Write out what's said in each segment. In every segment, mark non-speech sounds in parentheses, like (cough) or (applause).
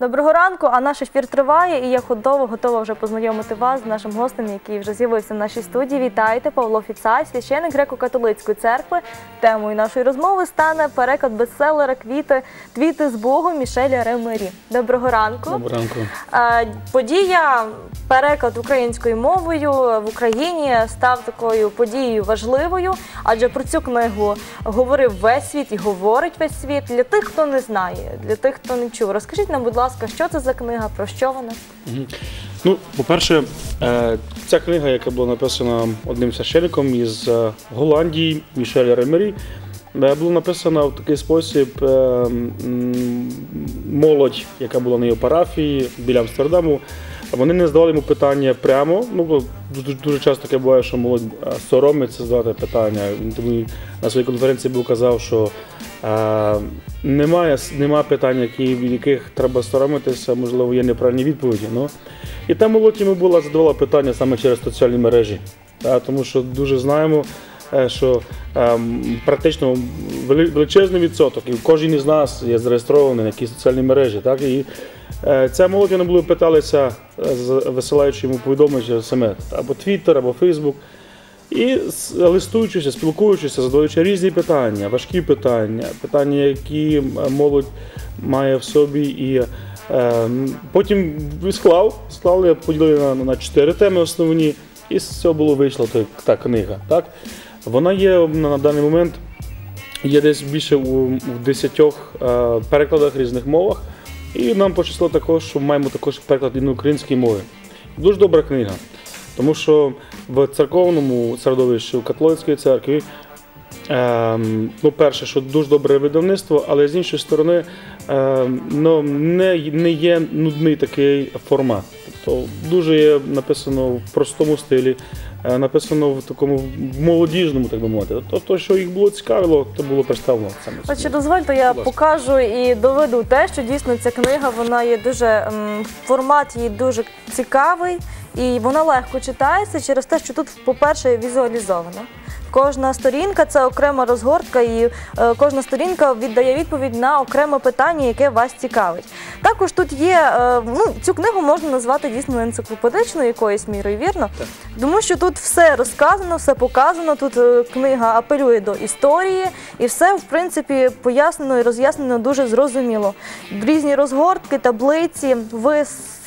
Доброго ранку, а наш ефір триває, і я готова, готова вже познайомити вас з нашим гостем, який вже з'явився в нашій студії. Вітайте, Павло Фіцай, священик греко-католицької церкви. Темою нашої розмови стане переклад бестселера Квіти Твіти з Богом Мішеля Ремері. Доброго ранку. Доброго ранку. Е, Подія, переклад українською мовою в Україні став такою подією важливою, адже про цю книгу говорив весь світ і говорить весь світ. Для тих, хто не знає, для тих, хто не чув. Розкажіть нам, будь ласка, що це за книга, про що вона? Ну, по-перше, е, ця книга, яка була написана одним священником із е, Голландії, Мішеля Ремері, е, була написана в такий спосіб молодь, яка була на його парафії біля Амстердаму. Вони не задавали йому питання прямо. Ну, бо дуже, часто таке буває, що молодь соромиться задавати питання. Він тому на своїй конференції був казав, що е, немає, немає питань, які, яких треба соромитися, можливо, є неправильні відповіді. Ну, і та молодь йому була задавала питання саме через соціальні мережі. Та, тому що дуже знаємо, е, що ем, практично величезний відсоток, і кожен із нас є зареєстрований на якісь соціальні мережі. Так? І е, ця молодь вони були питалися, е, висилаючи йому повідомлення через смс, або Twitter, або Facebook. І листуючися, спілкуючися, задаючи різні питання, важкі питання, питання, які молодь має в собі. І е, потім склав, склали, поділили на, на чотири теми основні, і з цього було вийшла та, та книга. Так? Вона є на, на даний момент є десь більше у, у десятьох е, перекладах різних мовах. І нам пощастило також, що маємо також переклад і на українській мові. Дуже добра книга. Тому що в церковному середовищі у католицької церкві, ем, ну, перше, що дуже добре видавництво, але з іншої сторони, ем, ну, не, не є нудний такий формат. Тобто дуже є написано в простому стилі, е, написано в такому молодіжному, так би мовити. Тобто, що їх було цікавило, то було представлено саме. Отже, дозвольте, я Будь ласка. покажу і доведу те, що дійсно ця книга вона є дуже ем, формат її дуже цікавий і вона легко читається через те, що тут, по-перше, візуалізовано. Кожна сторінка це окрема розгортка, і е, кожна сторінка віддає відповідь на окреме питання, яке вас цікавить. Також тут є е, ну, цю книгу можна назвати дійсно енциклопедичною якоюсь мірою, вірно? Так. Тому що тут все розказано, все показано. Тут е, книга апелює до історії, і все, в принципі, пояснено і роз'яснено дуже зрозуміло. Різні розгортки, таблиці,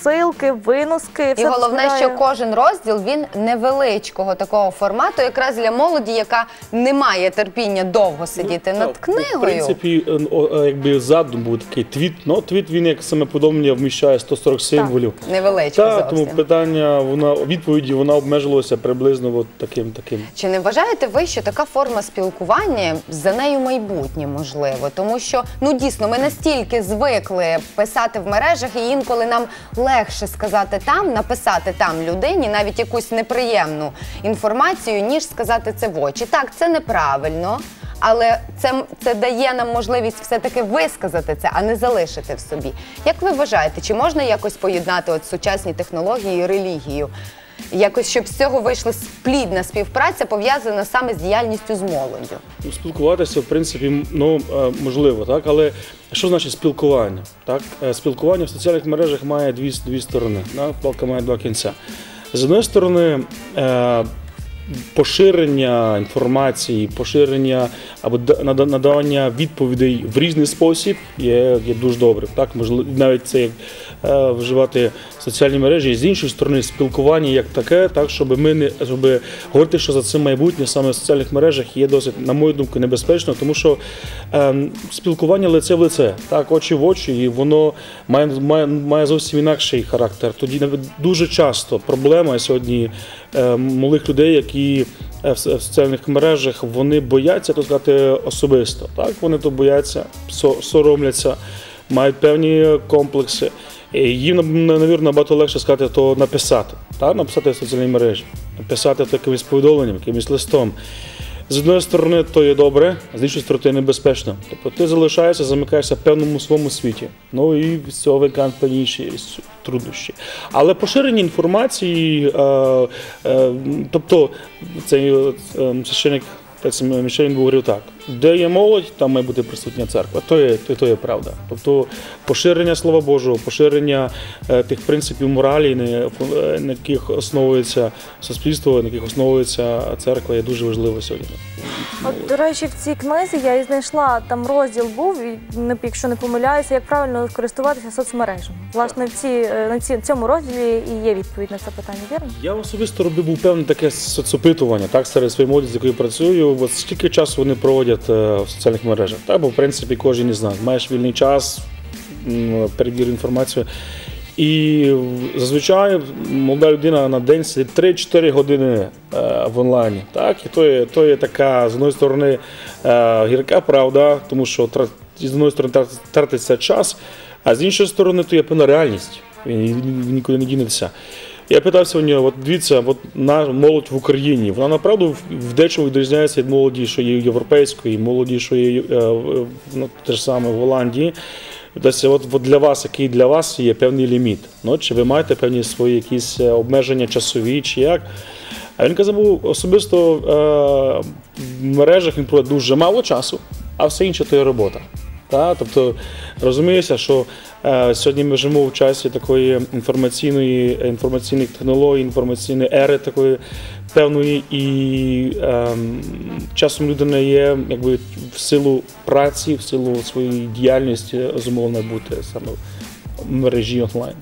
висилки, виноски. І все головне, дозволяє- що кожен розділ він невеличкого такого формату, якраз для молоді, яка не має терпіння довго сидіти над книгою. В принципі, е, о, е, якби задум був такий твіт. Ну, твіт він як саме повідомлення вміщає 140 символів. Невеличко Так, тому питання, вона відповіді вона обмежилася приблизно от таким таким. Чи не вважаєте ви, що така форма спілкування за нею майбутнє можливо? Тому що ну дійсно ми настільки звикли писати в мережах, і інколи нам легше сказати там, написати там людині навіть якусь неприємну інформацію, ніж сказати це в очі. Так, це неправильно. Але це, це дає нам можливість все-таки висказати це, а не залишити в собі. Як ви вважаєте, чи можна якось поєднати от сучасні технології і релігію? Якось щоб з цього вийшла плідна співпраця, пов'язана саме з діяльністю з молоддю. Ну, Спілкуватися, в принципі, ну е, можливо, так, але що значить спілкування? Так, Е, спілкування в соціальних мережах має дві, дві сторони. Да? Палка має два кінця. З однієї сторони, е, поширення інформації, поширення або надавання відповідей в різний спосіб є, є дуже добрим. Так, можливо, навіть це як е, вживати соціальні мережі, з іншої сторони, спілкування як таке, так щоб ми не щоб говорити, що за цим майбутнє саме в соціальних мережах є досить, на мою думку, небезпечно, тому що е, спілкування лице в лице, так, очі в очі, і воно має, має, має зовсім інакший характер. Тоді дуже часто проблема сьогодні малих людей, які е, в, соціальних мережах вони бояться сказати особисто. Так, вони то бояться, соромляться, мають певні комплекси. Їм, навірно, набагато легше сказати, то написати, так? написати в соціальній мережі, написати то якимось повідомленням, якимось листом. З однієї сторони, то є добре, а з іншої сторони небезпечно. Тобто ти залишаєшся, замикаєшся в певному своєму світі. Ну і з цього певні труднощі. Але поширення інформації, е, е, тобто цей е, священик Мішель говорив так: де є молодь, там має бути присутня церква. То є, то, то є правда. Тобто поширення Слова Божого, поширення е, тих принципів моралі, на, яких основується суспільство, на яких основується церква, є дуже важливо сьогодні. От, до речі, в цій книзі я і знайшла там розділ був, якщо не помиляюся, як правильно користуватися соцмережами. Власне, в ці, е, на ці, цьому розділі і є відповідь на це питання, вірно? Я особисто робив був певне таке соцопитування так, серед своєї молоді, з якою працюю. От скільки часу вони проводять е, в соціальних мережах? Так, бо в принципі кожен із нас. Маєш вільний час, перевір інформацію. І зазвичай молода людина на день сидить 3-4 години е, в онлайні. Так? І то є, то є така, з одної сторони, е, гірка правда, тому що з одної сторони тратиться час, а з іншої сторони, то є певна реальність. Він нікуди не дінеться. Я питався у нього, от дивіться, от на молодь в Україні, вона направду в- дечому відрізняється від молоді, що є європейської, молоді, що є е, ну, те ж саме в Голландії. Тобто, от, от для вас, який для вас є певний ліміт. Ну, чи ви маєте певні свої якісь е, обмеження часові, чи як? А він казав, «Ну, особисто е, в мережах він проводить дуже мало часу, а все інше то є робота. Та? Тобто розумієшся, що е, сьогодні ми живемо в часі такої інформаційної, інформаційних технологій, інформаційної ери такої певної, і е, часом людина є якби в силу праці, в силу своєї діяльності зумовлена бути саме в мережі онлайн.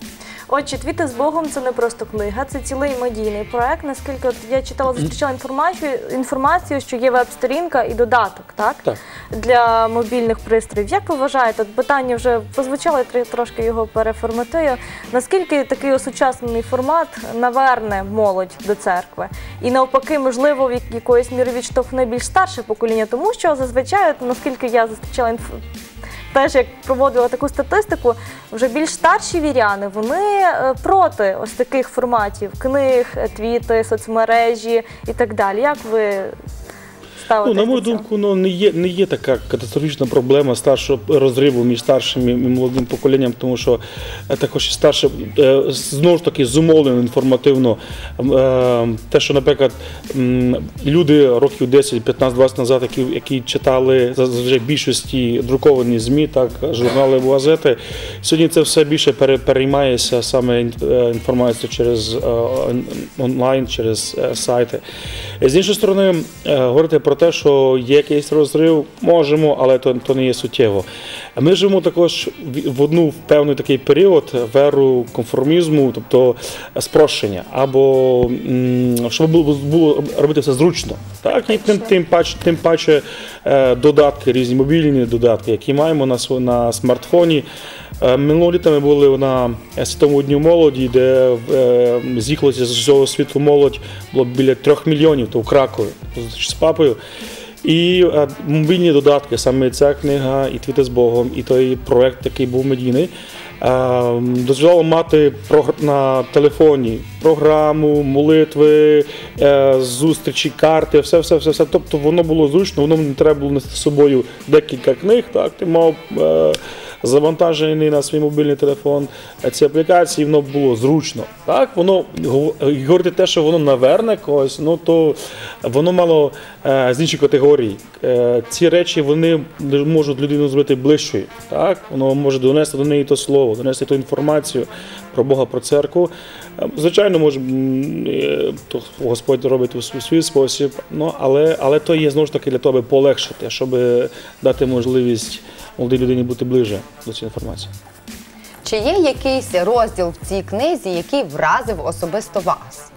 Отже, твіти з Богом це не просто книга, це цілий медійний проект. Наскільки от я читала, зустрічала інформацію, інформацію, що є веб-сторінка і додаток, так? Так. Для мобільних пристроїв. Як ви вважаєте, от питання вже прозвучало, я трошки його переформатую. Наскільки такий осучаснений формат наверне молодь до церкви? І навпаки, можливо, в як- якоїсь міри відштовхне більш старше покоління, тому що зазвичай, от, наскільки я зустрічала інф... теж як проводила таку статистику, вже більш старші віряни вони е, проти ось таких форматів книг, е, твіти, соцмережі і так далі. Як ви ставитесь Ну, на мою думку, ну не є не є така катастрофічна проблема старшого розриву між старшим і молодим поколінням, тому що е, також і старше е, знову ж таки зумовлено інформативно. Е, Те, що, наприклад, люди років 10, 15, 20 назад, які, які читали зазвичай більшості друковані ЗМІ, так, журнали або газети, сьогодні це все більше переймається саме інформацією через онлайн, через сайти. З іншої сторони, говорити про те, що є якийсь розрив, можемо, але то, то не є суттєво. Ми живемо також в- одну в певний такий період веру конформізму, тобто спрощення, або щоб було, було робити все зручно. Так, і тим, тим паче, тим паче е, додатки, різні мобільні додатки, які маємо на, на смартфоні. Е, Минулого літа ми були на світовому дню молоді, де е, з'їхалося з усього світу молодь, було біля трьох мільйонів, то в Кракові з папою. І е, мобільні додатки, саме ця книга, і твіти з Богом, і той проект, який був медійний, е, дозволяло мати на телефоні програму, молитви, е, зустрічі, карти, все, все, все, все. Тобто воно було зручно, воно не треба було нести з собою декілька книг. Так, ти мав. Завантажений на свій мобільний телефон ці аплікації, воно було зручно. Так, воно гов- говорити те, що воно наверне когось, ну то воно мало е, з іншої категорії. Е, ці речі вони можуть людину зробити ближчою. Так, воно може донести до неї то слово, донести ту інформацію про Бога, про церкву. Е, Звичайно, може е, то Господь робить у свій, свій спосіб, ну але, але то є знову ж таки для того, аби полегшити, щоб дати можливість молодій людині бути ближе до цієї інформації. Чи є якийсь розділ в цій книзі, який вразив особисто вас?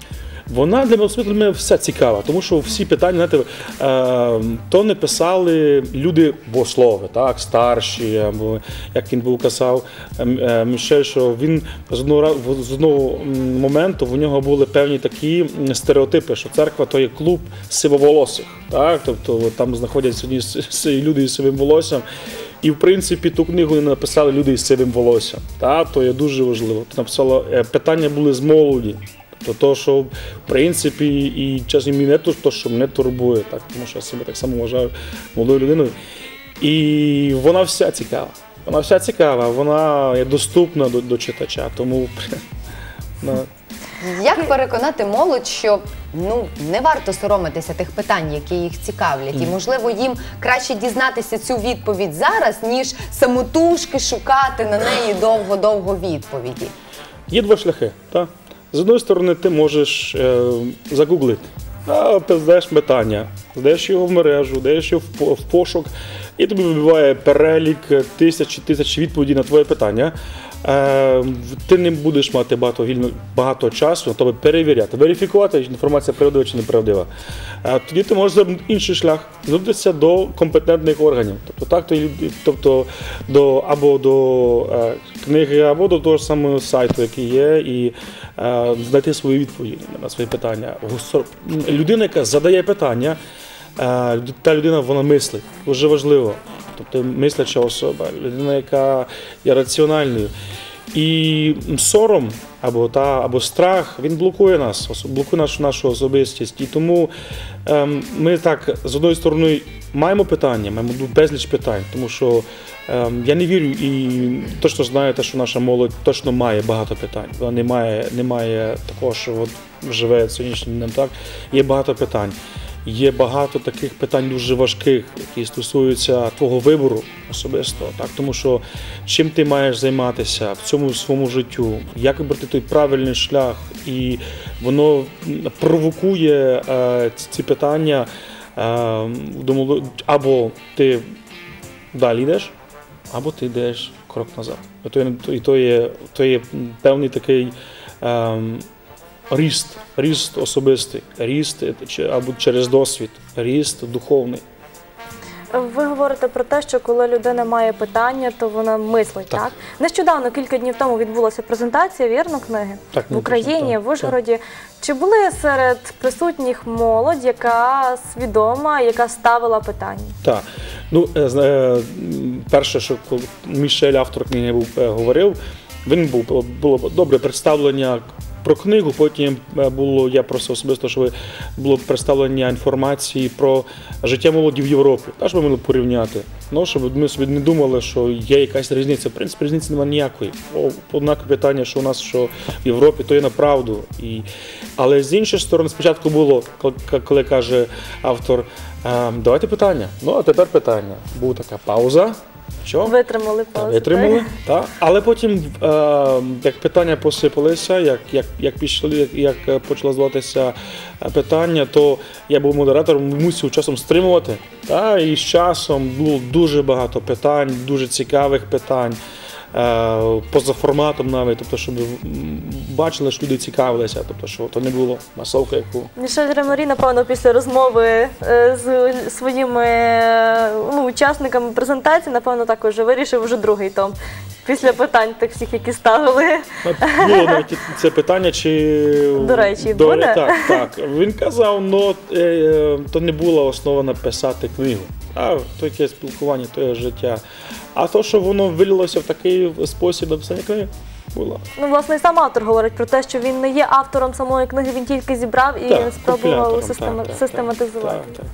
Вона для мене все цікава, тому що всі питання, знаєте, е, то не писали люди богослови, так, старші, або як він був казав е, е, Мішель, що він з одного з одного моменту в нього були певні такі стереотипи, що церква то є клуб сивоволосих. Так? Тобто там знаходяться люди із сивим волоссям. І в принципі ту книгу написали люди із сивим волоссям. Та? То є дуже важливо. То написало е, питання були з молоді. То, то, що в принципі і чесно мені не то, що мене турбує, так, тому що я себе так само вважаю молодою людиною. І вона вся цікава. Вона вся цікава, вона є доступна до, до читача. Тому (laughs) Як переконати молодь, що ну не варто соромитися тих питань, які їх цікавлять, і можливо їм краще дізнатися цю відповідь зараз, ніж самотужки шукати на неї довго-довго відповіді. Є два шляхи. Та? З одної сторони, ти можеш е, загуглити, а ти здаєш питання, здаєш його в мережу, здаєш його в, по- в пошук, і тобі вибиває перелік тисяч тисяч відповідей на твоє питання. Е, ти не будеш мати багато багато часу на тобі перевіряти, верифікувати, чи інформація правдива чи неправдива. Е, тоді ти можеш зробити інший шлях, звернутися до компетентних органів. Тобто так, то, тобто до або до е, книги, або до того ж самого сайту, який є, і знайти свої відповіді на свої питання. Людина, яка задає питання, та людина вона мислить. Дуже важливо. Тобто мисляча особа, людина, яка є раціональною. І сором або та або страх він блокує нас, блокує нашу нашу особистість. І тому ем, ми так з одної сторони маємо питання, маємо безліч питань, тому що ем, я не вірю і точно знаю те, що наша молодь точно має багато питань. Вона не має, не має такого, що от живе сьогоднішнім днем. Так є багато питань. Є багато таких питань дуже важких, які стосуються твого вибору особисто. Так, тому що чим ти маєш займатися в цьому своєму життю, як вибрати той правильний шлях, і воно провокує е, ці- питання е, або ти далі йдеш, або ти йдеш крок назад. І то є, то є, певний такий. ем, Ріст, ріст особистий, ріст або через досвід, ріст духовний. Ви говорите про те, що коли людина має питання, то вона мислить, так? Так. Нещодавно, кілька днів тому, відбулася презентація вірно книги Так, в Україні, так, в Ужгороді. Чи були серед присутніх молодь, яка свідома, яка ставила питання? Так. Ну, е, е, перше, що Мішель, автор книги, був е, говорив, він був було добре представлення про книгу. Потім е, було я просто особисто, що було представлення інформації про життя молоді в Європі. Та ж ми могли порівняти. Ну, щоб ми собі не думали, що є якась різниця. В принципі, різниці немає ніякої. Однакове питання, що у нас, що в Європі, то є на правду. І... Але з іншої сторони, спочатку було, коли, коли каже автор, «Ем, давайте питання. Ну, а тепер питання. Була така пауза. Що? Витримали паузу. Витримали, так? Але потім, е, як питання посипалися, як, як, як пішли, як, як е, почало здаватися е, питання, то я був модератором, мусив часом стримувати. Та, і з часом було дуже багато питань, дуже цікавих питань. Е, Поза форматом навіть, тобто, щоб бачили, що люди цікавилися, тобто, що то не було масовка, яку Мішель Ремарі, напевно, після розмови е, з своїми е, ну, учасниками презентації, напевно, також вирішив вже другий том. Після питань тих всіх, які ставили. Було навіть це питання, чи До речі, До- буде? Так, так. Він казав, ну е, е, то не була основа написати книгу. А то яке спілкування, то є життя. А то, що воно вилилося в такий спосіб написання книги, було. Ну, власне, і сам автор говорить про те, що він не є автором самої книги, він тільки зібрав і Так, спробував система- систематизувати. Так, так.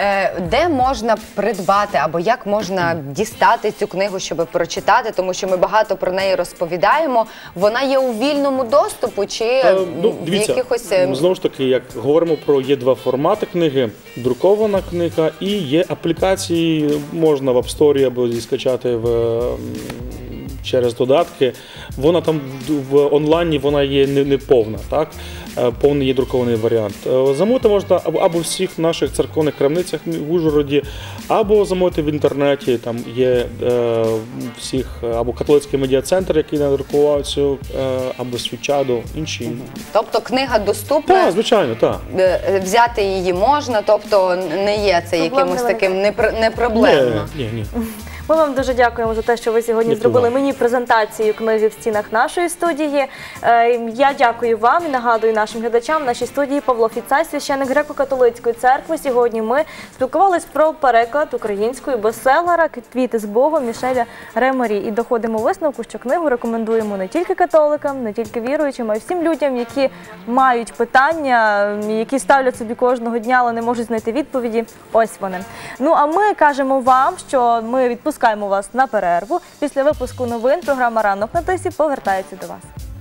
Е, де можна придбати або як можна дістати цю книгу, щоб прочитати, тому що ми багато про неї розповідаємо. Вона є у вільному доступу чи Е, ну, в дивіться, якихось е, знову ж таки, як говоримо про є два формати книги: друкована книга і є аплікації, можна в App Store або зі скачати в. м, Через додатки, вона там в- в онлайні вона є не, не повна, так? Е, Повний є друкований варіант. Е, Замовити можна або, або в всіх наших церковних крамницях в Ужгороді, або замовити в інтернеті. Там є е, всіх або католицький медіа-центр, який надрукував цю, або свічадо, інші. тобто книга доступна. Так, звичайно, так. Взяти її можна, тобто не є це якимось таким непр- непроблемно. Ні, ні, ні. Ми вам дуже дякуємо за те, що ви сьогодні Дякую зробили вам. мені презентацію книги в стінах нашої студії. Е, Я дякую вам і нагадую нашим глядачам в нашій студії Павло Фіцай, священик греко-католицької церкви. Сьогодні ми спілкувалися про переклад української бестселера «Квіти з Богом» Мішеля Ремарі. І доходимо висновку, що книгу рекомендуємо не тільки католикам, не тільки віруючим, а й всім людям, які мають питання, які ставлять собі кожного дня, але не можуть знайти відповіді. Ось вони. Ну а ми кажемо вам, що ми відпускаємо вас на перерву. Після випуску новин програма Ранок на тисі повертається до вас.